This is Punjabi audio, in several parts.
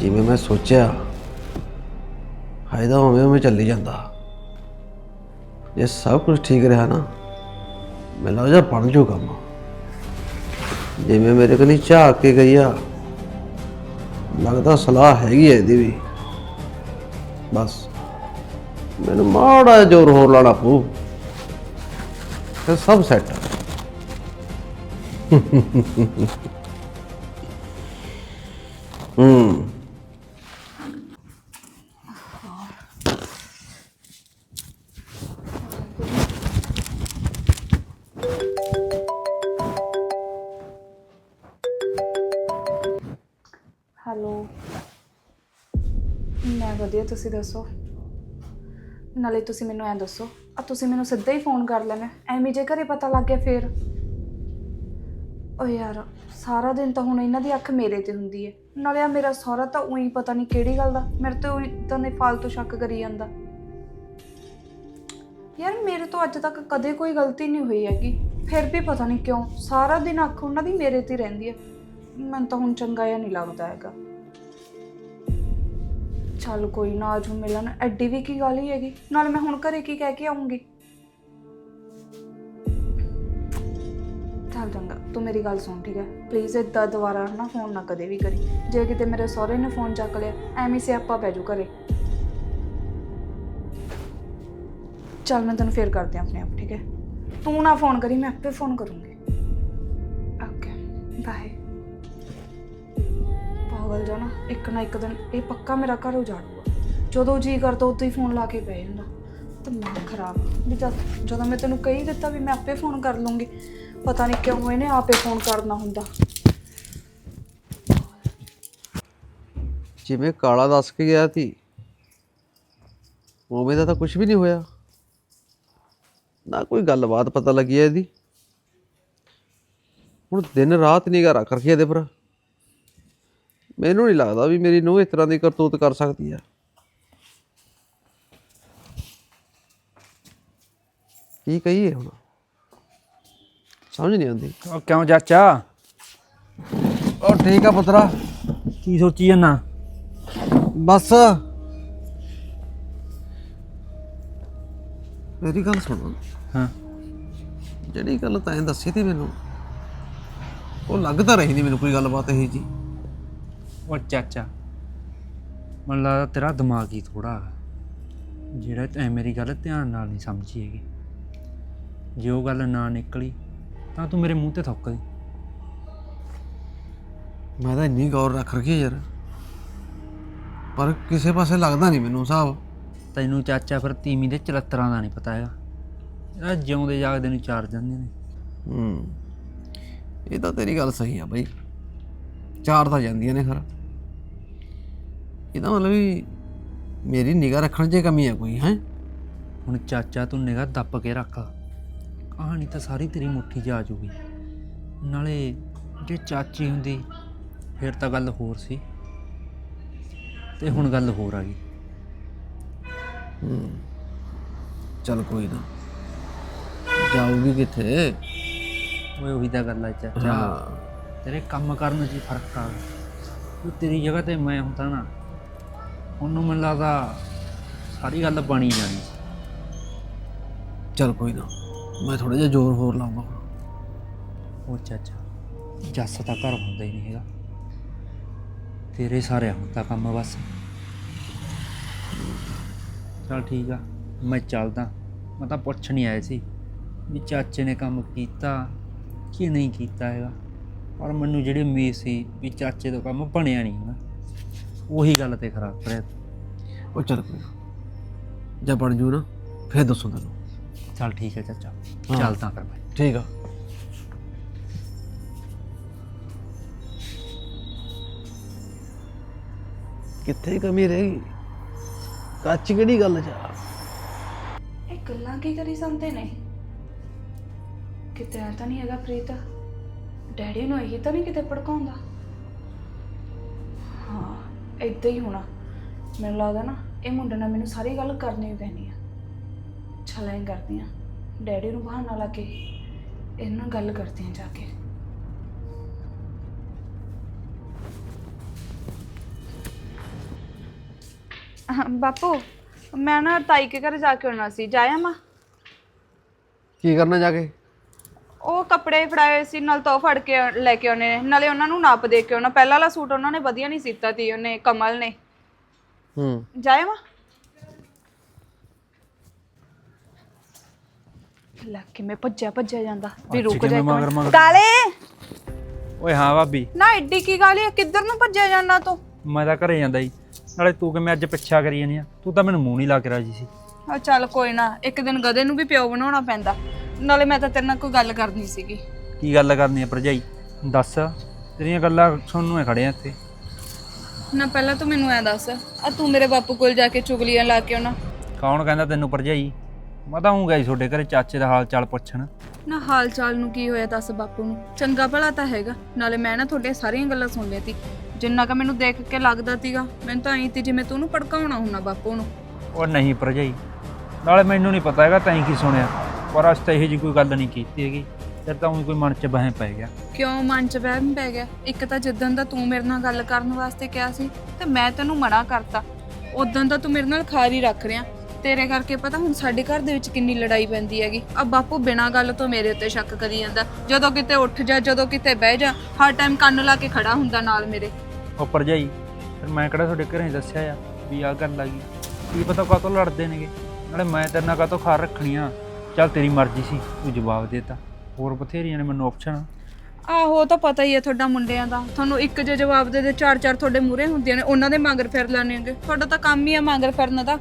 ਜਿਵੇਂ ਮੈਂ ਸੋਚਿਆ ਫਾਇਦਾ ਉਵੇਂ ਉਵੇਂ ਚੱਲੀ ਜਾਂਦਾ। ਜੇ ਸਭ ਕੁਝ ਠੀਕ ਰਿਹਾ ਨਾ ਮੈਨੂੰ ਲੱਗਦਾ ਬਣ ਜੂ ਕੰਮ। ਜਿਵੇਂ ਮੇਰੇ ਕੋਲ ਝਾਕ ਕੇ ਗਈ ਆ, ਲੱਗਦਾ ਸਲਾਹ ਹੈਗੀ ਹੈ ਇਹਦੀ ਵੀ। ਬਸ, ਮੈਨੂੰ ਮਾੜਾ ਜ਼ੋਰ ਹੋਰ ਲਾਣਾ ਪਊ। ਤੇ ਸਭ ਸੈੱਟ ਹੈਲੋ। ਮੈਂ ਵਧੀਆ, ਤੁਸੀਂ ਦੱਸੋ? ਨਾਲੇ ਤੁਸੀਂ ਮੈਨੂੰ ਐ ਦੱਸੋ, ਆ ਤੁਸੀਂ ਮੈਨੂੰ ਸਿੱਧਾ ਹੀ ਫੋਨ ਕਰ ਲੈਣਾ, ਐਵੇਂ ਜੇ ਘਰੇ ਪਤਾ ਲੱਗ ਗਿਆ ਫੇਰ। ਓ ਯਾਰ, ਸਾਰਾ ਦਿਨ ਤਾਂ ਹੁਣ ਇਹਨਾਂ ਦੀ ਅੱਖ ਮੇਰੇ ਤੇ ਹੁੰਦੀ ਹੈ ਨਾਲੇ ਆ ਮੇਰਾ ਸਹੁਰਾ ਤਾਂ ਉਹੀ ਪਤਾ ਨਹੀਂ ਕਿਹੜੀ ਗੱਲ ਦਾ, ਮੇਰੇ ਤੇ ਉਹੀ ਤਾਂ ਨੇ ਫਾਲਤੂ ਸ਼ੱਕ ਕਰੀ ਜਾਂਦਾ। ਯਾਰ, ਮੇਰੇ ਤੋਂ ਅੱਜ ਤੱਕ ਕਦੇ ਕੋਈ ਗਲਤੀ ਨਹੀਂ ਹੋਈ ਹੈਗੀ। ਫਿਰ ਵੀ ਪਤਾ ਨਹੀਂ ਕਿਉਂ, ਸਾਰਾ ਦਿਨ ਅੱਖ ਉਹਨਾਂ ਦੀ ਮੇਰੇ ਤੇ ਹੀ ਰਹਿੰਦੀ ਹੈ ਮੈਨੂੰ ਤਾਂ ਹੁਣ ਚੰਗਾ ਜਿਹਾ ਨਹੀਂ ਲੱਗਦਾ ਹੈਗਾ। ਚੱਲ ਕੋਈ ਨਾ, ਆਜੂ ਮਿਲਣ। ਐਡੀ ਵੀ ਕੀ ਗੱਲ ਹੀ ਹੈਗੀ? ਨਾਲ ਮੈਂ ਹੁਣ ਘਰੇ ਕੀ ਕਹਿ ਕੇ ਆਉਂਗੀ ਚੱਲ ਚੰਗਾ, ਤੂੰ ਮੇਰੀ ਗੱਲ ਸੁਣ, ਠੀਕ ਹੈ? ਪਲੀਜ਼ ਏਦਾਂ ਦੁਬਾਰਾ ਨਾ ਫੋਨ ਨਾ ਕਦੇ ਵੀ ਕਰੀ। ਜੇ ਕਿਤੇ ਮੇਰੇ ਸਹੁਰੇ ਨੇ ਫੋਨ ਚੱਕ ਲਿਆ, ਐਵੇਂ ਸਿਆਪਾ ਪੈ ਜੂ ਘਰੇ। ਚੱਲ ਮੈਂ ਤੈਨੂੰ ਫੇਰ ਕਰਦੀ ਆਪਣੇ ਆਪ, ਠੀਕ ਹੈ? ਤੂੰ ਨਾ ਫੋਨ ਕਰੀ, ਮੈਂ ਆਪੇ ਫੋਨ ਕਰੂੰਗੀ। ਓਕੇ ਬਾਏ ਪਾਗਲ ਜਾ ਇੱਕ ਨਾ ਇੱਕ ਦਿਨ, ਇਹ ਪੱਕਾ ਮੇਰਾ ਘਰ ਉਜਾੜੂਗਾ ਜਦੋਂ ਜੀ ਕਰਦਾ, ਉਦੋਂ ਹੀ ਫੋਨ ਲਾ ਕੇ ਪੈ ਜਾਂਦਾ। ਦਿਮਾਗ ਖਰਾਬ ਵੀ ਜਦ, ਜਦੋਂ ਮੈਂ ਤੈਨੂੰ ਕਹੀ ਦਿੱਤਾ ਵੀ ਮੈਂ ਆਪੇ ਫੋਨ ਕਰ ਲੂੰਗੀ, ਪਤਾ ਨਹੀਂ ਕਿਉਂ ਇਹਨੇ ਆਪੇ ਫੋਨ ਕਰਨਾ ਹੁੰਦਾ। ਜਿਵੇਂ ਕਾਲਾ ਦੱਸ ਕੇ ਗਿਆ ਸੀ, ਉਵੇਂ ਦਾ ਤਾਂ ਕੁਝ ਵੀ ਨਹੀਂ ਹੋਇਆ। ਨਾ ਕੋਈ ਗੱਲਬਾਤ ਪਤਾ ਲੱਗੀ ਹੈ ਇਹਦੀ। ਹੁਣ ਦਿਨ ਰਾਤ ਨਿਗਾਹ ਰੱਖ ਰੱਖੀ ਇਹਦੇ ਪਰ। ਮੈਨੂੰ ਨਹੀਂ ਲੱਗਦਾ ਵੀ ਮੇਰੀ ਨੂੰਹ ਇਸ ਤਰ੍ਹਾਂ ਦੀ ਕਰਤੂਤ ਕਰ ਸਕਦੀ ਆ। ਕੀ ਕਹੀਏ ਹੁਣ? ਸਮਝ ਨਹੀਂ ਆਉਂਦੀ। ਉਹ ਕਿਉਂ ਚਾਚਾ? ਉਹ ਠੀਕ ਆ ਪੁੱਤਰਾ। ਕੀ ਸੋਚੀ ਜਾਂਦਾ? ਬਸ। ਮੇਰੀ ਗੱਲ ਸੁਣੋ। ਹਾਂ। ਜਿਹੜੀ ਗੱਲ ਤੈਂ ਦੱਸੀ ਤੀ ਮੈਨੂੰ ਉਹ ਲੱਗਦਾ ਰਹੀ ਨਹੀਂ ਮੈਨੂੰ ਕੋਈ ਗੱਲਬਾਤ ਇਹੀ ਜੀ ਉਹ ਚਾਚਾ ਮੈਨੂੰ ਲੱਗਦਾ ਤੇਰਾ ਦਿਮਾਗ ਹੀ ਥੋੜਾ ਜਿਹੜਾ ਤੈਂ ਮੇਰੀ ਗੱਲ ਧਿਆਨ ਨਾਲ ਨਹੀਂ ਸਮਝੀ ਹੈਗੀ। ਜੇ ਉਹ ਗੱਲ ਨਾ ਨਿਕਲੀ ਤਾਂ ਤੂੰ ਮੇਰੇ ਮੂੰਹ ਤੇ ਥੁੱਕ ਦੀ। ਮੈਂ ਤਾਂ ਇੰਨੀ ਗੌਰ ਰੱਖ ਰੱਖੀ ਯਾਰ। ਪਰ ਕਿਸੇ ਪਾਸੇ ਲੱਗਦਾ ਨਹੀਂ ਮੈਨੂੰ ਹਿਸਾਬ। ਤੈਨੂੰ ਚਾਚਾ ਫਿਰ ਤੀਵੀਂ ਦੇ ਚਲੱਤਰਾਂ ਦਾ ਨਹੀਂ ਪਤਾ ਹੈਗਾ। ਇਹ ਜਿਉਂਦੇ ਜਾਗਦੇ ਨੂੰ ਚਾਰ ਜਾਂਦੇ ਨੇ। ਹੂੰ। ਇਹ ਤਾਂ ਤੇਰੀ ਗੱਲ ਸਹੀ ਆ ਬਈ। ਚਾਰ ਤਾਂ ਜਾਂਦੀਆਂ ਨੇ ਖਰਾ ਇਹਦਾ ਮਤਲਬ ਵੀ ਮੇਰੀ ਨਿਗਾਹ ਰੱਖਣ 'ਚ ਕਮੀ ਆ ਕੋਈ ਹੈ? ਹੁਣ ਚਾਚਾ ਤੂੰ ਨਿਗਾਹ ਦੱਬ ਕੇ ਰੱਖ। ਕਹਾਣੀ ਤਾਂ ਸਾਰੀ ਤੇਰੀ ਮੁੱਠੀ 'ਚ ਆ ਜੂਗੀ ਨਾਲੇ ਜੇ ਚਾਚੀ ਹੁੰਦੀ ਫਿਰ ਤਾਂ ਗੱਲ ਹੋਰ ਸੀ। ਤੇ ਹੁਣ ਗੱਲ ਹੋਰ ਆ ਗਈ। ਚੱਲ ਕੋਈ ਨਾ। ਜਾਊਗੀ ਕਿੱਥੇ? ਓਏ ਉਹੀ ਤਾਂ ਗੱਲ ਆ ਚਾਚਾ। ਹਾਂ। ਤੇਰੇ ਕੰਮ ਕਰਨ 'ਚ ਹੀ ਫ਼ਰਕ ਆ। ਤੇਰੀ ਜਗ੍ਹਾ ਤੇ ਮੈਂ ਹੁੰਦਾ ਨਾ। ਉਹਨੂੰ ਮੈਨੂੰ ਲੱਗਦਾ ਸਾਰੀ ਗੱਲ ਬਣੀ ਜਾਣੀ। ਚੱਲ ਕੋਈ ਨਾ ਮੈਂ ਥੋੜਾ ਜਿਹਾ ਜ਼ੋਰ ਹੋਰ ਲਾਉਂਗਾ ਉਹ ਚਾਚਾ ਜੱਸ ਤਾਂ ਘਰ ਹੁੰਦਾ ਹੀ ਨਹੀਂ ਹੈਗਾ। ਤੇਰੇ ਸਾਰੇ ਹੁੰਦਾ ਕੰਮ ਬਸ। ਚਲ ਠੀਕ ਆ ਮੈਂ ਚੱਲਦਾ। ਮੈਂ ਤਾਂ ਪੁੱਛ ਨਹੀਂ ਆਇਆ ਸੀ ਵੀ ਚਾਚੇ ਨੇ ਕੰਮ ਕੀਤਾ ਕਿ ਨਹੀਂ ਕੀਤਾ ਹੈਗਾ। ਪਰ ਮੈਨੂੰ ਜਿਹੜੀ ਉਮੀਦ ਸੀ ਵੀ ਚਾਚੇ ਤੋਂ ਕੰਮ ਬਣਿਆ ਨਹੀਂ ਹੈਗਾ। ਉਹੀ ਗੱਲ ਤੇ ਖਰਾਬ ਕਰਿਆ ਉਹ ਚੱਲ ਕੋਈ ਨਾ। ਜੇ ਬਣ ਜੂ ਨਾ ਫੇਰ ਦੱਸੂ ਤੈਨੂੰ। ਚਲ ਠੀਕ ਹੈ ਚਾਚਾ। ਹਾਂ। ਚੱਲਦਾ ਫਿਰ ਮੈਂ ਠੀਕ ਆ। ਕਿੱਥੇ ਕਮੀ ਰਹਿ ਗਈ? ਕੱਚ ਕਿਹੜੀ ਗੱਲ ਚ ਇਹ ਗੱਲਾਂ ਕੀ ਕਰੀ ਜਾਂਦੇ ਨੇ? ਕਿਤੇ ਐ ਤਾਂ ਨਹੀਂ ਹੈਗਾ ਪ੍ਰੀਤ। ਡੈਡੀ ਨੂੰ ਇਹੀ ਤਾਂ ਨਹੀਂ ਕਿਤੇ ਭੜਕਾਉਂਦਾ। ਹਾਂ ਏਦਾਂ ਹੀ ਹੋਣਾ। ਮੈਨੂੰ ਲੱਗਦਾ ਨਾ ਇਹ ਮੁੰਡੇ ਨਾਲ ਮੈਨੂੰ ਸਾਰੀ ਗੱਲ ਕਰਨੀ ਪੈਣੀ ਆ। ਛਲਾਂ ਕਰਦੀ ਆ ਡੈਡੀ ਨੂੰ ਬਹਾਨਾ ਲਾ ਕੇ ਇਹਨਾਂ ਨਾਲ ਗੱਲ ਕਰਦੀ ਆ ਜਾ ਕੇ। ਅਹ, ਬਾਪੂ ਮੈਂ ਨਾ ਤਾਈ ਕੇ ਘਰ ਜਾ ਕੇ ਆਉਣਾ ਸੀ। ਜਾਇਆ ਮਾਂ? ਕੀ ਕਰਨਾ ਜਾ ਕੇ? ਉਹ ਕੱਪੜੇ ਫੜਾਏ ਹੋਏ ਸੀ ਨਾਲ ਤੋਂ ਫੜ ਕੇ ਆ- ਲੈ ਕੇ ਆਉਣੇ ਨੇ। ਨਾਲੇ ਉਹਨਾਂ ਨੂੰ ਨਾਪ ਦੇ ਕੇ ਆਉਣਾ। ਪਹਿਲਾਂ ਵਾਲਾ ਸੂਟ ਉਹਨਾਂ ਨੇ ਵਧੀਆ ਨਹੀਂ ਸੀਤਾ ਤੀ ਉਹਨੇ ਕਮਲ ਨੇ। ਹੂੰ। ਜਾਇਆ ਮਾਂ। ਲੈ ਕਿਵੇਂ ਭੱਜਿਆ ਭੱਜਿਆ ਜਾਂਦਾ। ਵੀ ਰੁਕ ਜਾ ਕਿਵੇਂ ਇੱਕ ਮਗਰ ਮਿੰਟ। ਮਗਰ? ਕਾਲੇ! ਓਏ ਹਾਂ ਭਾਬੀ। ਨਾ ਐਡੀ ਕੀ ਗੱਲ ਹੈ ਕਿੱਧਰ ਨੂੰ ਭੱਜਿਆ ਜਾਂਦਾ ਤੂੰ? ਮੈਂ ਤਾਂ ਘਰੇ ਜਾਂਦਾ ਜੀ ਨਾਲੇ ਤੂੰ ਕਿਵੇਂ ਅੱਜ ਪਿੱਛਾ ਕਰੀ ਜਾਂਦੀ ਆ? ਤੂੰ ਤਾਂ ਮੈਨੂੰ ਮੂੰਹ ਨਹੀਂ ਲਾ ਕੇ ਰਾਜੀ ਸੀ। ਆ ਚੱਲ ਕੋਈ ਨਾ ਇੱਕ ਦਿਨ ਗਧੇ ਨੂੰ ਵੀ ਪਿਓ ਬਣਾਉਣਾ ਪੈਂਦਾ। ਨਾਲੇ ਮੈਂ ਤਾਂ ਤੇਰੇ ਨਾਲ ਕੋਈ ਗੱਲ ਕਰਨੀ ਸੀਗੀ। ਕੀ ਗੱਲ ਕਰਨੀ ਆ ਭਰਜਾਈ? ਦੱਸ ਤੇਰੀਆਂ ਗੱਲਾਂ ਸੁਣਨ ਨੂੰ ਹੀ ਖੜੇ ਆ ਇੱਥੇ। ਨਾ ਪਹਿਲਾਂ ਤੂੰ ਮੈਨੂੰ ਐ ਦੱਸ ਆ ਤੂੰ ਮੇਰੇ ਬਾਪੂ ਕੋਲ ਜਾ ਕੇ ਚੁਗਲੀਆਂ ਲਾ ਕੇ ਆਉਣਾ। ਕੌਣ ਕਹਿੰਦਾ ਤੈਨੂੰ ਭਰਜਾਈ? ਮੈਂ ਤਾਂ ਹੂੰ ਗਈ ਤੁਹਾਡੇ ਘਰੇ ਚਾਚੇ ਦਾ ਹਾਲ ਚਾਲ ਪੁੱਛਣ। ਨਾ ਹਾਲ ਚਾਲ ਨੂੰ ਕੀ ਹੋਇਆ ਦੱਸ ਬਾਪੂ ਨੂੰ? ਚੰਗਾ ਭਲਾ ਤਾਂ ਹੈਗਾ ਨਾਲੇ ਮੈਂ ਨਾ ਤੁਹਾਡੀਆਂ ਸਾਰੀਆਂ ਗੱਲਾਂ ਸੁਣ ਲਿਆ ਤੀ ਜਿੰਨਾ ਕਿ ਮੈਨੂੰ ਦੇਖ ਕੇ ਲੱਗਦਾ ਤੀਗਾ ਮੈਨੂੰ ਤਾਂ ਐਂ ਤੀ ਜਿਵੇਂ ਤੂੰ ਉਹਨੂੰ ਭੜਕਾਉਣਾ ਹੁੰਨਾ ਬਾਪੂ ਨੂੰ। ਉਹ ਨਹੀਂ ਭਰਜਾਈ ਨਾਲੇ ਮੈਨੂੰ ਨਹੀਂ ਪਤਾ ਹੈਗਾ ਤੈਂ ਕੀ ਸੁਣਿਆ। ਪਰ ਅੱਜ ਤਾਂ ਇਹੋ ਜੀ ਕੋਈ ਗੱਲ ਨਹੀਂ ਕੀਤੀ ਹੈਗੀ। ਤੇ ਤਾਂ ਊਂ ਕੋਈ ਮਨ 'ਚ ਵਹਿਮ ਪੈ ਗਿਆ। ਕਿਉਂ ਮਨ ਚ ਵਹਿਮ ਪੈ ਗਿਆ? ਇੱਕ ਤਾਂ ਜਿੱਦਣ ਦਾ ਤੂੰ ਮੇਰੇ ਨਾਲ ਗੱਲ ਕਰਨ ਵਾਸਤੇ ਕਿਹਾ ਸੀ ਤੇ ਮੈਂ ਤੈਨੂੰ ਮਨਾ ਕਰਤਾ। ਉਦੋਂ ਦਾ ਤੂੰ ਮੇਰੇ ਨਾਲ ਖਾਰੀ ਰੱਖ ਰਿਆ ਤੇਰੇ ਕਰਕੇ ਪਤਾ ਹੁਣ ਸਾਡੇ ਘਰ ਦੇ ਵਿੱਚ ਕਿੰਨੀ ਲੜਾਈ ਪੈਂਦੀ ਹੈਗੀ। ਆ ਬਾਪੂ ਬਿਨਾਂ ਗੱਲ ਤੋਂ ਮੇਰੇ ਉੱਤੇ ਸ਼ੱਕ ਕਰੀ ਜਾਂਦਾ। ਜਦੋਂ ਕਿਤੇ ਉੱਠ ਜਾ ਜਦੋਂ ਕਿਤੇ ਬਹਿ ਜਾ ਹਰ ਟਾਈਮ ਕੰਨ ਲਾ ਕੇ ਖੜਾ ਹੁੰਦਾ ਨਾਲ ਮੇਰੇ। ਉਹ ਭਰਜਾਈ ਫਿਰ ਮੈਂ ਕਿਹੜਾ ਤੁਹਾਡੇ ਘਰੇ ਦੱਸਿਆ ਆ ਵੀ ਆਹ ਗੱਲ ਆ ਗਈ? ਕੀ ਪਤਾ ਕਾਹਤੋਂ ਲੜਦੇ ਨੇਗੇ? ਨਾਲੇ ਮੈਂ ਤੇਰੇ ਨਾਲ ਕਾਹਤੋਂ ਖਾਰ ਰੱਖਣੀ ਆ? ਚੱਲ ਤੇਰੀ ਮਰਜ਼ੀ ਸੀ ਤੂੰ ਜਵਾਬ ਦੇਤਾ। ਹੋਰ ਬਥੇਰੀਆਂ ਨੇ ਮੈਨੂੰ ਆਪਸ਼ਨ ਆਹੋ ਉਹ ਤਾਂ ਪਤਾ ਹੀ ਹੈ ਤੁਹਾਡਾ ਮੁੰਡਿਆਂ ਦਾ। ਤੁਹਾਨੂੰ ਇੱਕ ਜੇ ਜਵਾਬ ਦੇ ਦੇ ਚਾਰ ਚਾਰ ਤੁਹਾਡੇ ਮੂਰੇ ਹੁੰਦੀਆਂ ਨੇ ਉਹਨਾਂ ਦੇ ਮਗਰ ਫਿਰ ਲੈਣੇ ਹੋਗੇ ਤੁਹਾਡਾ ਤਾਂ ਕੰਮ ਹੀ ਆ ਮਗਰ ਫਿਰਨ ਦਾ।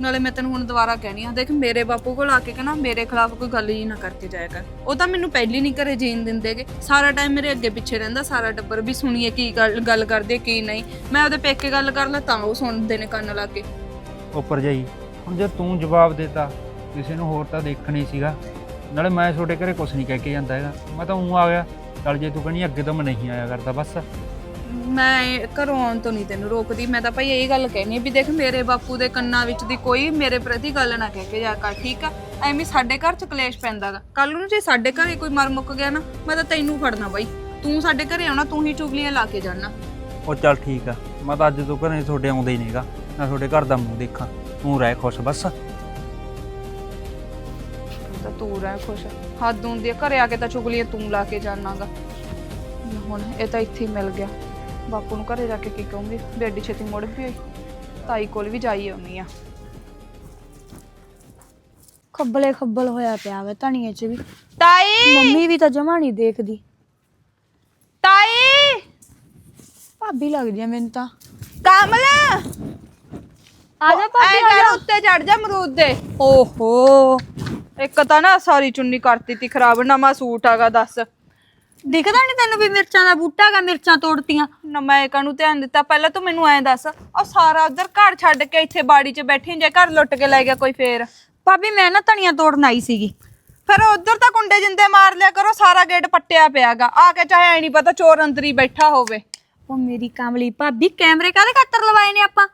ਨਾਲੇ ਮੈਂ ਤੈਨੂੰ ਹੁਣ ਦੁਬਾਰਾ ਕਹਿਣੀ ਆ ਦੇਖ ਮੇਰੇ ਬਾਪੂ ਕੋਲ ਆ ਕੇ ਕਹਿੰਦਾ ਮੇਰੇ ਖਿਲਾਫ ਕੋਈ ਗੱਲ ਹੀ ਨਾ ਕਰਕੇ ਜਾਇਆ ਕਰ। ਉਹ ਤਾਂ ਮੈਨੂੰ ਪਹਿਲੀ ਨਹੀਂ ਘਰੇ ਜੀਣ ਦਿੰਦੇਗੇ ਸਾਰਾ ਟਾਈਮ ਮੇਰੇ ਅੱਗੇ ਪਿੱਛੇ ਰਹਿੰਦਾ ਸਾਰਾ ਟੱਬਰ ਵੀ ਸੁਣੀਏ ਕੀ ਗੱਲ ਗੱਲ ਕਰਦੇ ਕੀ ਨਹੀਂ। ਮੈਂ ਉਹਦੇ ਪੇਕੇ ਗੱਲ ਕਰ ਲਾਂ ਤਾਂ ਉਹ ਸੁਣਦੇ ਨੇ ਕੰਨ ਲਾ ਕੇ। ਉਹ ਭਰਜਾਈ ਹੁਣ ਜੇ ਤੂੰ ਜਵਾਬ ਦੇਤਾ ਕਿਸੇ ਨੂੰ ਹੋਰ ਤਾਂ ਦੇਖਣਾ ਹੀ ਸੀਗਾ। ਨਾਲੇ ਮੈਂ ਤੁਹਾਡੇ ਘਰੇ ਕੁਝ ਨਹੀਂ ਕਹਿ ਕੇ ਜਾਂਦਾ ਹੈਗਾ। ਮੈਂ ਤਾਂ ਉਂ ਆ ਗਿਆ ਚੱਲ ਜੇ ਤੂੰ ਕਹਿੰਦੀ ਅੱਗੇ ਤੋਂ ਮੈਂ ਨਹੀਂ ਆਇਆ ਕਰਦਾ ਬਸ। ਮੈਂ ਘਰੋਂ ਆਉਣ ਤੋਂ ਨਹੀਂ ਤੈਨੂੰ ਰੋਕਦੀ ਮੈਂ ਤਾਂ ਭਾਈ ਇਹ ਗੱਲ ਕਹਿਣੀ ਵੀ ਦੇਖ ਮੇਰੇ ਬਾਪੂ ਦੇ ਕੰਨਾਂ ਵਿੱਚ ਦੀ ਕੋਈ ਮੇਰੇ ਪ੍ਰਤੀ ਗੱਲ ਨਾ ਕਹਿ ਕੇ ਜਾ ਕਰ ਠੀਕ ਆ? ਐਵੇਂ ਸਾਡੇ ਘਰ ਚ ਕਲੇਸ਼ ਪੈਂਦਾਗਾ ਕੱਲ ਨੂੰ ਜੇ ਸਾਡੇ ਘਰੇ ਕੋਈ ਮਰ ਮੁੱਕ ਗਿਆ ਨਾ ਮੈਂ ਤਾਂ ਤੈਨੂੰ ਫੜਨਾ ਬਾਈ। ਤੂੰ ਸਾਡੇ ਘਰੇ ਆਉਣਾ ਤੂੰ ਹੀ ਚੁਗਲੀਆਂ ਲਾ ਕੇ ਜਾਣਾ। ਉਹ ਚੱਲ ਠੀਕ ਆ। ਮੈਂ ਤਾਂ ਅੱਜ ਤੋਂ ਘਰੇ ਤੁਹਾਡੇ ਆਉਂਦਾ ਹੀ ਨਹੀਂਗਾ ਨਾ ਤੁਹਾਡੇ ਘਰ ਦਾ ਮੂੰਹ ਦੇਖਾਂ। ਤੂੰ ਰਹਿ ਖੁਸ਼ ਬਸ। ਤਾਂ ਤੂੰ ਰਹਿ ਖੁਸ਼ ਹੱਦ ਹੁੰਦੀ ਆ ਘਰੇ ਆ ਕੇ ਤਾਂ ਚੁਗਲੀਆਂ ਤੂੰ ਲਾ ਕੇ ਜਾਣਾਗਾ। ਹੁਣ ਇਹ ਤਾਂ ਇੱਥੇ ਹੀ ਮਿਲ ਗਿਆ। ਬਾਪੂ ਨੂੰ ਘਰੇ ਜਾ ਕੇ ਕੀ ਕਹੂੰਗੀ ਬੇਡੀ ਛੇਤੀ ਮੁੜ ਵੀ ਹੋਈ ਤਾਈ ਕੋਲ ਵੀ ਜਾਈ ਆਉਣੀ ਆ ਖੱਬਲੇ ਖੱਬਲ ਹੋਇਆ ਪਿਆ ਵੇ ਧਣੀਏ ਚ ਵੀ। ਤਾਈ! ਮੰਮੀ ਵੀ ਤਾਂ ਜਮਾ ਨਹੀਂ ਦੇਖਦੀ। ਤਾਈ! ਭਾਬੀ ਲੱਗਦੀ ਆ ਮੈਨੂੰ ਤਾਂ। ਕਮਲ! ਆ ਜਾ ਭਾਬੀ ਐ ਕਰ ਉੱਤੇ ਚੜ ਜਾ ਅਮਰੂਦ ਦੇ। ਓਹੋ। ਇੱਕ ਤਾਂ ਨਾ ਸਾਰੀ ਚੁੰਨੀ ਕਰਤੀ ਤੀ ਖਰਾਬ ਨਵਾਂ ਸੂਟ ਆਗਾ ਦੱਸ। ਦਿਖਦਾ ਨਹੀਂ ਤੈਨੂੰ ਵੀ ਮਿਰਚਾਂ ਦਾ ਬੂਟਾ ਗਾ ਮਿਰਚਾਂ ਤੋੜਤੀਆਂ। ਨਾ ਮੈਂ ਕਾਹਨੂੰ ਧਿਆਨ ਦਿੱਤਾ ਪਹਿਲਾਂ ਤੂੰ ਮੈਨੂੰ ਐਂ ਦੱਸ ਉਹ ਸਾਰਾ ਉਧਰ ਘਰ ਛੱਡ ਕੇ ਇੱਥੇ ਬਾੜੀ 'ਚ ਬੈਠੀ ਜੇ ਘਰ ਲੁੱਟ ਕੇ ਲੈ ਗਿਆ ਕੋਈ ਫੇਰ? ਭਾਬੀ ਮੈਂ ਨਾ ਧਣੀਆਂ ਤੋੜਨ ਆਈ ਸੀਗੀ। ਫਿਰ ਉਧਰ ਤਾਂ ਕੁੰਡੇ ਜਿੰਦੇ ਮਾਰ ਲਿਆ ਕਰੋ ਸਾਰਾ ਗੇਟ ਪੱਟਿਆ ਪਿਆਗਾ ਆ ਕੇ ਚਾਹੇ ਐ ਨਹੀਂ ਪਤਾ ਚੋਰ ਅੰਦਰ ਹੀ ਬੈਠਾ ਹੋਵੇ। ਉਹ ਮੇਰੀ ਕਾਮਲੀ ਭਾਬੀ ਕੈਮਰੇ ਕਾਹਦੇ ਖਾਤਰ ਲਵਾਏ ਨੇ ਆਪਾਂ?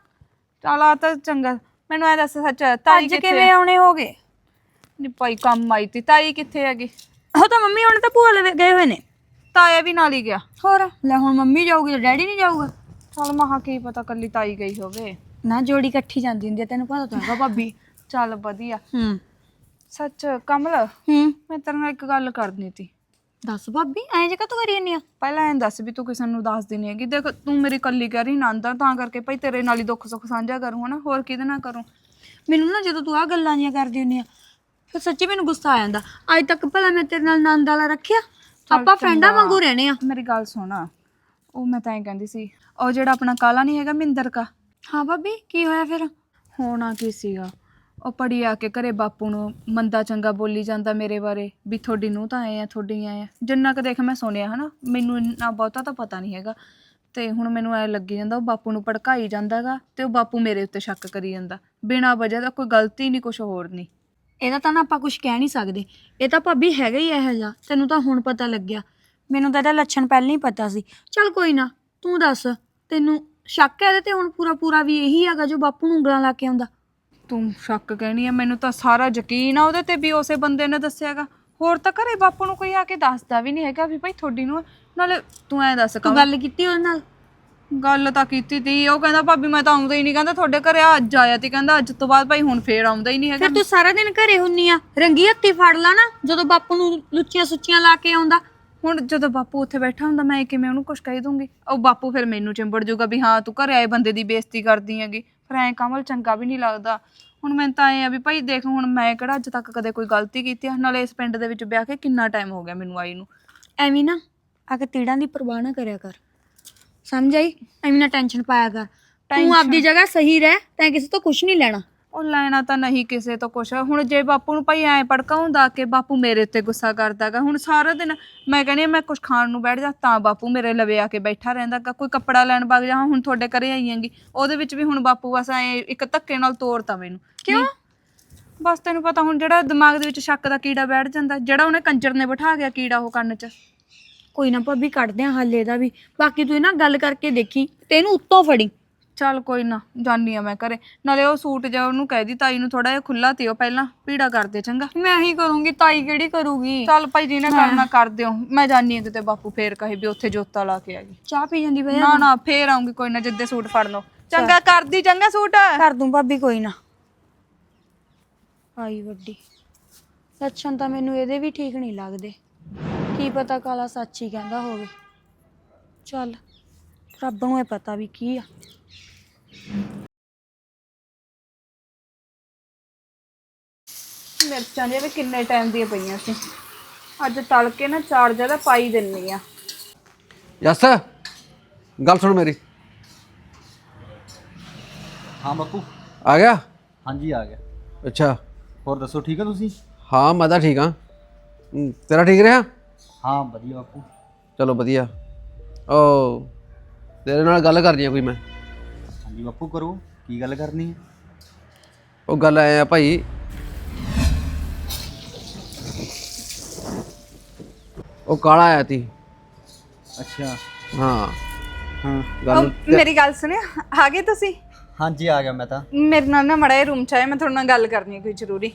ਚੱਲ ਆ ਤਾਂ ਚੰਗਾ ਮੈਨੂੰ ਐ ਦੱਸ ਸੱਚ ਤਾਈ ਕਿੱਥੇ ਕਿਵੇਂ ਆਉਣੇ ਹੋਗੇ? ਨੀ ਭਾਈ ਕੰਮ ਆਈ ਤੀ। ਤਾਈ ਕਿੱਥੇ ਹੈਗੀ? ਉਹ ਤਾਂ ਮੰਮੀ ਹੁਣ ਤਾਂ ਭੂਆ ਲਵੇ ਗਏ ਹੋਏ ਨੇ। ਤਾਇਆ ਵੀ ਨਾਲ ਹੀ ਗਿਆ। ਹੋਰ? ਲੈ ਹੁਣ ਮੰਮੀ ਜਾਊਗੀ ਤਾਂ ਡੈਡੀ ਨਹੀਂ ਜਾਊਗਾ? ਚੱਲ ਮਹਾ ਕੀ ਪਤਾ ਕੱਲੀ ਤਾਈ ਗਈ ਹੋਵੇ। ਨਾ ਜੋੜੀ ਇਕੱਠੀ ਜਾਂਦੀ ਹੁੰਦੀ ਆ ਤੈਨੂੰ ਪਤਾ ਤਾਂ ਹੈਗਾ ਭਾਬੀ। ਚੱਲ ਵਧੀਆ। ਹੂੰ। ਸੱਚ ਕਮਲ ਹੂੰ। ਮੈਂ ਤੇਰੇ ਨਾਲ ਇੱਕ ਗੱਲ ਕਰਨੀ ਤੀ। ਦੱਸ ਭਾਬੀ ਐਂ ਜੇ ਤੂੰ ਕਰੀ ਜਾਂਦੀ ਆ? ਪਹਿਲਾਂ ਐਂ ਦੱਸ ਵੀ ਤੂੰ ਕਿਸੇ ਨੂੰ ਦੱਸਦੀ ਨਹੀਂ ਹੈਗੀ। ਦੇਖ ਤੂੰ ਮੇਰੀ ਕੱਲੀ ਕਹਿ ਰਹੀ ਨੰਦ ਤਾਂ ਕਰਕੇ ਭਾਈ ਤੇਰੇ ਨਾਲ ਹੀ ਦੁੱਖ ਸੁੱਖ ਸਾਂਝਾ ਕਰੂੰ ਹਨਾ? ਹੋਰ ਕਿਹਦੇ ਨਾਲ ਕਰੂੰ? ਮੈਨੂੰ ਨਾ ਜਦੋਂ ਤੂੰ ਆ ਗੱਲਾਂ ਜੀਆਂ ਕਰਦੀ ਹੁੰਨੀ ਆ ਫਿਰ ਸੱਚੀ ਮੈਨੂੰ ਗੁੱਸਾ ਆ ਜਾਂਦਾ। ਅੱਜ ਤੱਕ ਭਲਾ ਮੈਂ ਤੇਰੇ ਨਾਲ ਨੰਦ ਵਾਲਾ ਰੱਖਿਆ। ਆਪਾਂ ਫਰੈਂਡਾਂ ਵਾਂਗੂ ਰਹਿਣੇ ਆ। ਮੇਰੀ ਗੱਲ ਸੁਣ। ਉਹ ਮੈਂ ਤਾਂ ਐਂ ਕਹਿੰਦੀ ਸੀ ਉਹ ਜਿਹੜਾ ਆਪਣਾ ਕਾਲਾ ਨਹੀਂ ਹੈਗਾ ਮਿੰਦਰ ਕਾ। ਹਾਂ ਭਾਬੀ ਕੀ ਹੋਇਆ ਫਿਰ? ਹੋਣਾ ਕੀ ਸੀਗਾ? ਉਹ ਪੜੀ ਆ ਕੇ ਘਰੇ ਬਾਪੂ ਨੂੰ ਮੰਦਾ ਚੰਗਾ ਬੋਲੀ ਜਾਂਦਾ ਮੇਰੇ ਬਾਰੇ ਵੀ ਤੁਹਾਡੀ ਨੂੰ ਤਾਂ ਆਏ ਆ ਤੁਹਾਡੀ ਆਏ ਆ। ਜਿੰਨਾ ਕੁ ਦੇਖ ਮੈਂ ਸੁਣਿਆ ਹਨਾ ਮੈਨੂੰ ਇੰਨਾ ਬਹੁਤਾ ਤਾਂ ਪਤਾ ਨਹੀਂ ਹੈਗਾ। ਤੇ ਹੁਣ ਮੈਨੂੰ ਐ ਲੱਗੀ ਜਾਂਦਾ ਉਹ ਬਾਪੂ ਨੂੰ ਭੜਕਾਈ ਜਾਂਦਾਗਾ ਤੇ ਉਹ ਬਾਪੂ ਮੇਰੇ ਉੱਤੇ ਸ਼ੱਕ ਕਰੀ ਜਾਂਦਾ। ਬਿਨਾਂ ਵਜ੍ਹਾ ਦਾ ਕੋਈ ਗਲਤੀ ਨਹੀਂ ਕੁਝ ਹੋਰ ਨਹੀਂ ਇਹਦਾ ਤਾਂ ਨਾ ਆਪਾਂ ਕੁਝ ਕਹਿ ਨਹੀਂ ਸਕਦੇ। ਇਹ ਤਾਂ ਭਾਬੀ ਹੈਗਾ ਹੀ ਇਹੋ ਜਿਹਾ ਤੈਨੂੰ ਤਾਂ ਹੁਣ ਪਤਾ ਲੱਗਿਆ। ਮੈਨੂੰ ਤਾਂ ਇਹਦਾ ਲੱਛਣ ਪਹਿਲਾਂ ਹੀ ਪਤਾ ਸੀ। ਚੱਲ ਕੋਈ ਨਾ ਤੂੰ ਦੱਸ ਤੈਨੂੰ ਸ਼ੱਕ ਹੈ ਇਹਦੇ ਤੇ ਹੁਣ ਪੂਰਾ ਪੂਰਾ ਵੀ ਇਹੀ ਹੈਗਾ ਜੋ ਬਾਪੂ ਨੂੰ ਉਂਗਲਾਂ ਲਾ ਕੇ ਆਉਂਦਾ? ਤੂੰ ਸ਼ੱਕ ਕਹਿਣੀ ਆ ਮੈਨੂੰ ਤਾਂ ਸਾਰਾ ਯਕੀਨ ਆ ਉਹਦੇ ਤੇ ਵੀ ਉਸੇ ਬੰਦੇ ਨੇ ਦੱਸਿਆਗਾ। ਹੋਰ ਤਾਂ ਘਰੇ ਬਾਪੂ ਨੂੰ ਕੋਈ ਆ ਕੇ ਦੱਸਦਾ ਵੀ ਨਹੀਂ ਹੈਗਾ ਵੀ ਭਾਈ ਤੁਹਾਡੀ ਨੂੰ ਆ। ਨਾਲੇ ਤੂੰ ਐ ਦੱਸ ਤੂੰ ਗੱਲ ਕੀਤੀ ਉਹਦੇ ਨਾਲ? ਗੱਲ ਤਾਂ ਕੀਤੀ ਤੀ ਉਹ ਕਹਿੰਦਾ ਭਾਬੀ ਮੈਂ ਤਾਂ ਆਉਂਦਾ ਹੀ ਨਹੀਂ। ਕਹਿੰਦਾ ਤੁਹਾਡੇ ਘਰੇ ਅੱਜ ਆਇਆ ਤੀ। ਕਹਿੰਦਾ ਅੱਜ ਤੋਂ ਬਾਅਦ ਭਾਈ ਹੁਣ ਫੇਰ ਆਉਂਦਾ ਹੀ ਨਹੀਂ ਹੈਗਾ। ਫਿਰ ਤੂੰ ਸਾਰਾ ਦਿਨ ਘਰੇ ਹੁੰਨੀ ਆ ਰੰਗੀ ਹੱਥੀ ਫੜ ਲਾ ਨਾ ਜਦੋਂ ਬਾਪੂ ਨੂੰ ਲੁੱਚੀਆਂ ਸੁੱਚੀਆਂ ਲਾ ਕੇ ਆਉਂਦਾ। ਹੁਣ ਜਦੋਂ ਬਾਪੂ ਉੱਥੇ ਬੈਠਾ ਹੁੰਦਾ ਮੈਂ ਕਿਵੇਂ ਉਹਨੂੰ ਕੁਝ ਕਹਿ ਦੂੰਗੀ? ਉਹ ਬਾਪੂ ਫਿਰ ਮੈਨੂੰ ਚਿੰਬੜ ਜਾਊਗਾ ਵੀ ਹਾਂ ਤੂੰ ਘਰੇ ਆਏ ਬੰਦੇ ਦੀ ਬੇਇੱਜ਼ਤੀ ਕਰਦੀ ਹੈਗੀ। ਫਿਰ ਐਂ ਕਮਲ ਚੰਗਾ ਵੀ ਨਹੀਂ ਲੱਗਦਾ। ਹੁਣ ਮੈਂ ਤਾਂ ਐ ਆ ਵੀ ਭਾਈ ਦੇਖ ਹੁਣ ਮੈਂ ਕਿਹੜਾ ਅੱਜ ਤੱਕ ਕਦੇ ਕੋਈ ਗਲਤੀ ਕੀਤੀ ਆ? ਨਾਲੇ ਇਸ ਪਿੰਡ ਦੇ ਵਿੱਚ ਵਿਆਹ ਕੇ ਕਿੰਨਾ ਟਾਈਮ ਹੋ ਗਿਆ ਮੈਨੂੰ ਆਈ ਨੂੰ। ਐਵੇਂ ਨਾ ਆ ਕੇ ਤੀੜਾਂ ਦੀ ਪਰਵਾਹ ਨਾ ਕਰਿਆ ਕਰ। ਸਮਝ ਆਈ? ਐਵੇਂ ਨਾ ਟੈਨਸ਼ਨ ਪਾਇਆ ਕਰ। ਤੂੰ ਆਪਦੀ ਜਗ੍ਹਾ ਸਹੀ ਰਹਿ ਤੈਂ ਕਿਸੇ ਤੋਂ ਕੁਝ ਨਹੀਂ ਲੈਣਾ। ਉਹ ਲੈਣਾ ਤਾਂ ਨਹੀਂ ਕਿਸੇ ਤੋਂ ਕੁਛ। ਹੁਣ ਜੇ ਬਾਪੂ ਨੂੰ ਭਾਈ ਐ ਭੜਕਾਉਂਦਾ ਕਿ ਬਾਪੂ ਮੇਰੇ ਉੱਤੇ ਗੁੱਸਾ ਕਰਦਾਗਾ ਹੁਣ ਸਾਰਾ ਦਿਨ ਮੈਂ ਕਹਿੰਦੀ ਹਾਂ ਮੈਂ ਕੁਝ ਖਾਣ ਨੂੰ ਬੈਠ ਜਾ ਤਾਂ ਬਾਪੂ ਮੇਰੇ ਲਵੇ ਆ ਕੇ ਬੈਠਾ ਰਹਿੰਦਾਗਾ। ਕੋਈ ਕੱਪੜਾ ਲੈਣ ਵਗ ਜਾ ਹੁਣ ਤੁਹਾਡੇ ਘਰੇ ਆਈਆਂਗੀ ਉਹਦੇ ਵਿੱਚ ਵੀ ਹੁਣ ਬਾਪੂ ਬਸ ਐ ਇੱਕ ਧੱਕੇ ਨਾਲ ਤੋੜਤਾ ਮੈਨੂੰ। ਕਿਉਂ? ਬਸ ਤੈਨੂੰ ਪਤਾ ਹੁਣ ਜਿਹੜਾ ਦਿਮਾਗ ਦੇ ਵਿੱਚ ਸ਼ੱਕ ਦਾ ਕੀੜਾ ਬੈਠ ਜਾਂਦਾ ਜਿਹੜਾ ਉਹਨੇ ਕੰਜਰ ਨੇ ਬਿਠਾ ਗਿਆ ਕੀੜਾ ਉਹ ਕੰਨ 'ਚ। ਕੋਈ ਨਾ ਭਾਬੀ ਕੱਢਦੇ ਆ ਹੱਲ ਇਹਦਾ ਵੀ। ਬਾਕੀ ਤੂੰ ਨਾ ਗੱਲ ਕਰਕੇ ਦੇਖੀ ਤੇ ਇਹਨੂੰ ਉੱਤੋਂ ਫੜੀ। ਚੱਲ ਕੋਈ ਨਾ ਜਾਨੀ ਆ ਮੈਂ ਘਰੇ। ਨਾਲੇ ਉਹ ਸੂਟ ਜਾ ਉਹਨੂੰ ਕਹਿ ਦੀ ਤਾਈ ਨੂੰ ਥੋੜਾ ਜਿਹਾ ਖੁੱਲਾ ਤੇ ਉਹ ਪਹਿਲਾਂ ਪੀੜਾ ਕਰਦੇ ਚੰਗਾ। ਮੈਂ ਹੀ ਕਰੂੰਗੀ ਤਾਈ ਕਿਹੜੀ ਕਰੂਗੀ? ਚੱਲ ਭਾਈ ਜਿਹਨੇ ਕਰਨਾ ਕਰ ਦਿਓ। ਮੈਂ ਜਾਨੀ ਆ ਕਿਤੇ ਬਾਪੂ ਫੇਰ ਕਹੇ ਵੀ ਉੱਥੇ ਜੋਤਾ ਲਾ ਕੇ ਆ ਗਈ ਚਾਹ ਪੀ ਜਾਂਦੀ ਬਈ ਨਾ ਨਾ ਫੇਰ ਆਉਂਗੀ ਕੋਈ ਨਾ ਜਿੱਦੇ ਸੂਟ ਫੜ ਲਓ। ਚੰਗਾ ਕਰਦੀ ਚੰਗਾ ਸੂਟ। ਕਰ ਦੂੰ ਭਾਬੀ ਕੋਈ ਨਾ। ਆਈ ਵੱਡੀ। ਲੱਛਣ ਤਾਂ ਮੈਨੂੰ ਇਹਦੇ ਵੀ ਠੀਕ ਨਹੀਂ ਲੱਗਦੇ। ਕੀ ਪਤਾ ਕਾਲਾ ਸੱਚ ਹੀ ਕਹਿੰਦਾ ਹੋਵੇ। ਚੱਲ ਰੱਬ ਨੂੰ ਇਹ ਪਤਾ ਵੀ ਕੀ ਆ। ਮਿਰਚਾਂ ਜਿਹਾ ਵੀ ਕਿੰਨੇ ਟਾਈਮ ਦੀਆਂ ਪਈਆਂ ਸੀ। ਅੱਜ ਤਲ ਕੇ ਨਾ ਚਾਰ ਜ਼ਿਆਦਾ ਪਾਈ ਦਿੰਨੀ ਆ। ਯਸ ਗੱਲ ਸੁਣ ਮੇਰੀ। ਹਾਂ ਬਾਪੂ। ਆ ਗਿਆ? ਹਾਂਜੀ ਆ ਗਿਆ। ਅੱਛਾ। ਹੋਰ ਦੱਸੋ ਠੀਕ ਆ ਤੁਸੀਂ? ਹਾਂ ਮੈਂ ਤਾਂ ਠੀਕ ਹੂੰ, ਤੇਰਾ ਠੀਕ ਰਿਹਾ? ਹਾਂ ਵਧੀਆ ਬਾਪੂ। ਚਲੋ ਵਧੀਆ। ਓ ਤੇਰੇ ਨਾਲ ਗੱਲ ਕਰਨੀ ਆ ਕੋਈ ਮੈਂ। ਹਾਂਜੀ ਬਾਪੂ ਕਰੋ। ਕੀ ਗੱਲ ਕਰਨੀ ਹੈ ਉਹ ਗੱਲ ਐ ਆ ਭਾਈ। ਉਹ ਕਾਲਾ ਆਇਆ ਤੀ ਅੱਛਾ। ਹਾਂ। ਹਾਂ। ਗੱਲ ਮੇਰੀ ਗੱਲ ਸੁਣਿਓ ਆ ਗਏ ਤੁਸੀਂ? ਹਾਂਜੀ ਆ ਗਿਆ ਮੈਂ ਤਾਂ। ਮੇਰੇ ਨਾਲ ਨਾ ਮੜਾ ਰੂਮ ਚ ਆਏ ਮੈਂ ਤੁਹਾਡੇ ਨਾਲ ਗੱਲ ਕਰਨੀ ਹੈ ਕੋਈ ਜ਼ਰੂਰੀ।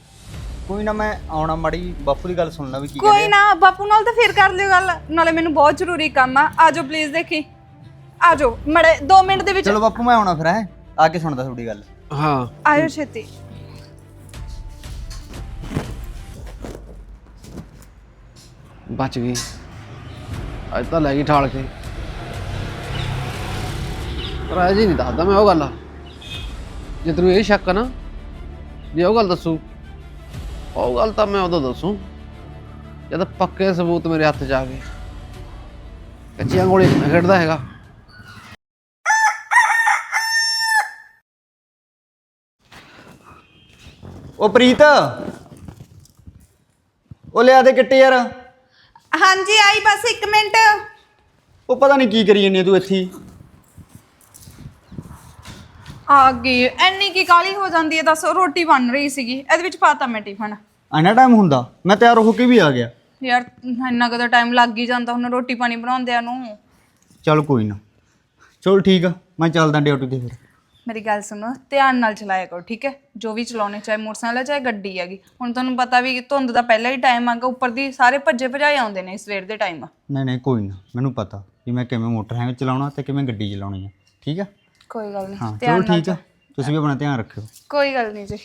ਕੋਈ ਨਾ ਮੈਂ ਆਉਣਾ ਮੜੀ ਬਾਪੂ ਦੀ ਗੱਲ ਸੁਣਨਾ ਵੀ ਕੀ ਕੋਈ ਨਾ ਬਾਪੂ ਨਾਲ ਤਾਂ ਫੇਰ ਕਰ ਲਿਓ ਗੱਲ ਨਾਲੇ ਮੈਨੂੰ ਬਹੁਤ ਜ਼ਰੂਰੀ ਕੰਮ ਆ। ਆਜੋ ਪਲੀਜ਼ ਦੇਖੀ। ਆਜੋ ਮੜੇ 2 ਮਿੰਟ ਦੇ ਵਿੱਚ ਚਲੋ ਬਾਪੂ ਮੈਂ ਆਉਣਾ ਫਿਰ ਹੈ? ਆ ਕੇ ਸੁਣਦਾ ਤੁਹਾਡੀ ਗੱਲ। ਹਾਂ। ਆਇਓ ਛੇਤੀ। ਬਚ ਗਈ। ਅੱਜ ਤਾਂ ਲੈ ਗਈ ਠਾਲ ਕੇ। ਪਰ ਅਜੇ ਨਹੀਂ ਦੱਸਦਾ ਮੈਂ ਉਹ ਗੱਲ। ਜੇ ਤੈਨੂੰ ਇਹ ਸ਼ੱਕ ਆ ਨਾ ਜੇ ਉਹ ਗੱਲ ਦੱਸੂ ਉਹ ਗੱਲ ਤਾਂ ਮੈਂ ਉਦੋਂ ਦੱਸੂ ਜਦ ਪੱਕੇ ਸਬੂਤ ਮੇਰੇ ਹੱਥ 'ਚ ਆ ਗਏ। ਕੱਚੀਆਂ ਗੋਲੀ ਮੈਂ ਖੇਡਦਾ ਹੈਗਾ। ਉਹ ਪ੍ਰੀਤ ਉਹ ਲਿਆ ਦੇ ਕਿੱਟੇ ਯਾਰ। ਹਾਂਜੀ ਆਈ ਬਸ 1 ਮਿੰਟ। ਉਹ ਪਤਾ ਨਹੀਂ ਕੀ ਕਰੀ ਜਾਂਦੀ ਆ ਤੂੰ ਇੱਥੇ। ਹੀ। ਆ ਗਈ। ਐਨੀ ਕੀ ਕਾਲੀ ਹੋ ਜਾਂਦੀ ਹੈ? ਦੱਸ ਰੋਟੀ ਬਣ ਰਹੀ ਸੀਗੀ। ਇਹਦੇ ਵਿੱਚ ਪਾਤਾ ਮੈਂ ਟਿਫਨ। ਇੰਨਾ ਟਾਈਮ ਹੁੰਦਾ? ਮੈਂ ਤਿਆਰ ਹੋ ਕੇ ਵੀ ਆ ਗਿਆ। ਯਾਰ ਇੰਨਾ ਕਦਾ ਟਾਈਮ ਲੱਗ ਹੀ ਜਾਂਦਾ ਹੁਣ ਰੋਟੀ ਪਾਣੀ ਬਣਾਉਂਦਿਆਂ ਨੂੰ। ਚਲ ਕੋਈ ਨਾ। ਚਲ ਠੀਕ ਆ ਮੈਂ ਚੱਲਦਾ ਡਿਊਟੀ ਤੇ ਫਿਰ। ਮੇਰੀ ਗੱਲ ਸੁਣੋ ਧਿਆਨ ਨਾਲ ਚਲਾਇਆ ਕਰੋ ਠੀਕ ਹੈ? ਜੋ ਵੀ ਚਲਾਉਣੇ ਚਾਹੇ ਮੋਟਰਸਾਈਕਲ ਹੈ ਚਾਹੇ ਗੱਡੀ ਹੈਗੀ। ਹੁਣ ਤੁਹਾਨੂੰ ਪਤਾ ਵੀ ਧੁੰਦ ਦਾ ਪਹਿਲਾਂ ਹੀ ਟਾਈਮ ਆਗਾ ਉੱਪਰ ਦੀ ਸਾਰੇ ਭੱਜੇ ਭਜਾਏ ਆਉਂਦੇ ਨੇ ਸਵੇਰ ਦੇ ਟਾਈਮ ਨਹੀਂ ਨਹੀਂ ਕੋਈ ਨਾ। ਮੈਨੂੰ ਪਤਾ ਕਿ ਮੈਂ ਕਿਵੇਂ ਮੋਟਰ ਹੈਂਗ ਚਲਾਉਣਾ ਤੇ ਕਿਵੇਂ ਗੱਡੀ ਚਲਾਉਣੀ ਹੈ ਠੀਕ ਆ? ਕੋਈ ਗੱਲ ਨਹੀਂ ਹਾਂ ਚਲੋ ਧਿਆਨ ਨਾਲ ਠੀਕ ਆ। ਤੁਸੀਂ ਵੀ ਆਪਣਾ ਧਿਆਨ ਰੱਖਿਓ। ਕੋਈ ਗੱਲ ਨਹੀਂ ਜੀ।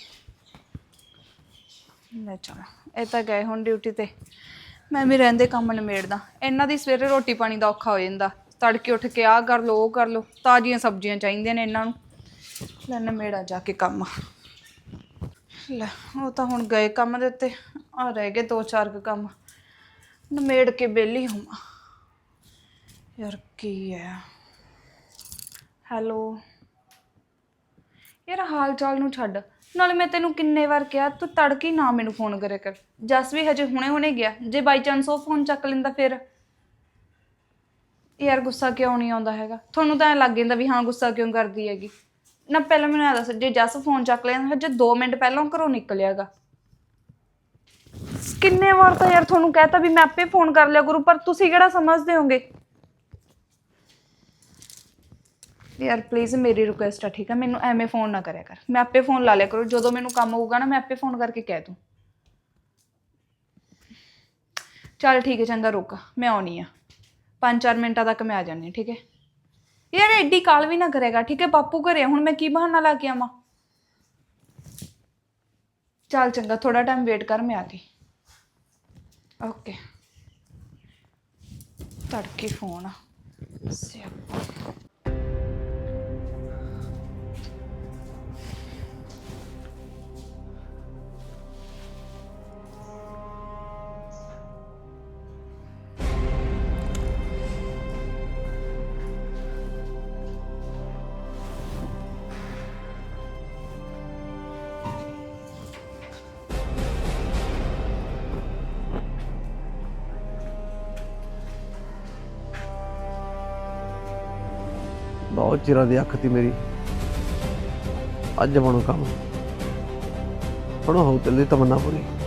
ਲੈ ਚਲੋ ਇਹ ਤਾਂ ਗਏ ਹੁਣ ਡਿਊਟੀ ਤੇ। ਮੈਂ ਵੀ ਰਹਿੰਦੇ ਕੰਮ ਨਿਮੇੜਦਾ ਇਹਨਾਂ ਦੀ ਸਵੇਰੇ ਰੋਟੀ ਪਾਣੀ ਦਾ ਔਖਾ ਹੋ ਜਾਂਦਾ। ਤੜਕੇ ਉੱਠ ਕੇ ਆਹ ਕਰ ਲੋ ਉਹ ਕਰ ਲੋ ਤਾਜ਼ੀਆਂ ਸਬਜ਼ੀਆਂ ਚਾਹੀਦੀਆਂ ਨੇ ਇਹਨਾਂ ਨੂੰ। ਲੈ ਨਿਮੇੜਾ ਜਾ ਕੇ ਕੰਮ। ਲੈ ਉਹ ਤਾਂ ਹੁਣ ਗਏ ਕੰਮ ਦੇ ਉੱਤੇ। ਆ ਰਹਿ ਗਏ ਦੋ ਚਾਰ ਕੁ ਕੰਮ। ਨਿਮੇੜ ਕੇ ਵਿਹਲੀ ਹੋਵਾਂ। ਯਾਰ ਕੀ ਹੈ? ਹੈਲੋ ਯਾਰ ਹਾਲ ਚਾਲ ਨੂੰ ਛੱਡ। ਨਾਲੇ ਮੈਂ ਤੈਨੂੰ ਕਿੰਨੇ ਵਾਰ ਕਿਹਾ, ਤੂੰ ਤੜਕੇ ਹੀ ਨਾ ਮੈਨੂੰ ਫੋਨ ਕਰਿਆ ਕਰ। ਜਸ ਵੀ ਹਜੇ ਹੁਣੇ ਹੁਣੇ ਗਿਆ। ਜੇ ਬਾਈ ਚਾਂਸ ਉਹ ਫੋਨ ਚੱਕ ਲੈਂਦਾ ਫਿਰ? ਯਾਰ ਗੁੱਸਾ ਕਿਉਂ ਨਹੀਂ ਆਉਂਦਾ ਹੈਗਾ? ਤੁਹਾਨੂੰ ਤਾਂ ਐਂ ਲੱਗ ਜਾਂਦਾ ਵੀ ਹਾਂ, ਗੁੱਸਾ ਕਿਉਂ ਕਰਦੀ ਹੈਗੀ? ਨਾ ਪਹਿਲਾਂ ਮੈਨੂੰ ਇਹ ਦੱਸ, ਜੇ ਜਸ ਫੋਨ ਚੱਕ ਲੈਂਦਾ ਹਜੇ 2 ਮਿੰਟ ਪਹਿਲਾਂ ਉਹ ਘਰੋਂ ਨਿਕਲਿਆਗਾ। ਕਿੰਨੇ ਵਾਰ ਤਾਂ ਯਾਰ ਤੁਹਾਨੂੰ ਕਹਿਤਾ ਵੀ ਮੈਂ ਆਪੇ ਫੋਨ ਕਰ ਲਿਆ ਕਰੂ, ਪਰ ਤੁਸੀਂ ਕਿਹੜਾ ਸਮਝਦੇ ਹੋਗੇ? ਯਾਰ ਪਲੀਜ਼ ਮੇਰੀ ਰਿਕੁਐਸਟ ਆ ਠੀਕ ਆ? ਮੈਨੂੰ ਐਵੇਂ ਫੋਨ ਨਾ ਕਰਿਆ ਕਰ। ਮੈਂ ਆਪੇ ਫੋਨ ਲਾ ਲਿਆ ਕਰੋ। ਜਦੋਂ ਮੈਨੂੰ ਕੰਮ ਹੋਊਗਾ ਨਾ ਮੈਂ ਆਪੇ ਫੋਨ ਕਰਕੇ ਕਹਿ ਦੂੰ। ਚੱਲ ਠੀਕ ਹੈ ਚੰਗਾ ਰੁਕ। ਮੈਂ ਆਉਣੀ ਆ। 5-4 ਮਿੰਟਾਂ ਤੱਕ ਮੈਂ ਆ ਜਾਣੀ ਠੀਕ ਹੈ? ਯਾਰ ਐਡੀ ਕਾਲ ਵੀ ਨਾ ਕਰੇਗਾ ਠੀਕ ਹੈ? ਬਾਪੂ ਘਰੇ ਆ, ਹੁਣ ਮੈਂ ਕੀ ਬਹਾਨਾ ਲਾ ਕੇ ਆਵਾਂ? ਚੱਲ ਚੰਗਾ ਥੋੜਾ ਟਾਈਮ ਵੇਟ ਕਰ ਮੈਂ ਆ ਗਈ। ਓਕੇ ਤੜਕੇ ਫੋਨ ਆ। ਸਿਆਪਾ। ਬਹੁਤ ਚਿਰਾਂ ਦੀ ਅੱਖ ਤੀ ਮੇਰੀ। ਅੱਜ ਬਣੋ ਕੰਮ। ਹੁਣ ਹੋ ਚੱਲੀ ਤਮੰਨਾ ਪੂਰੀ।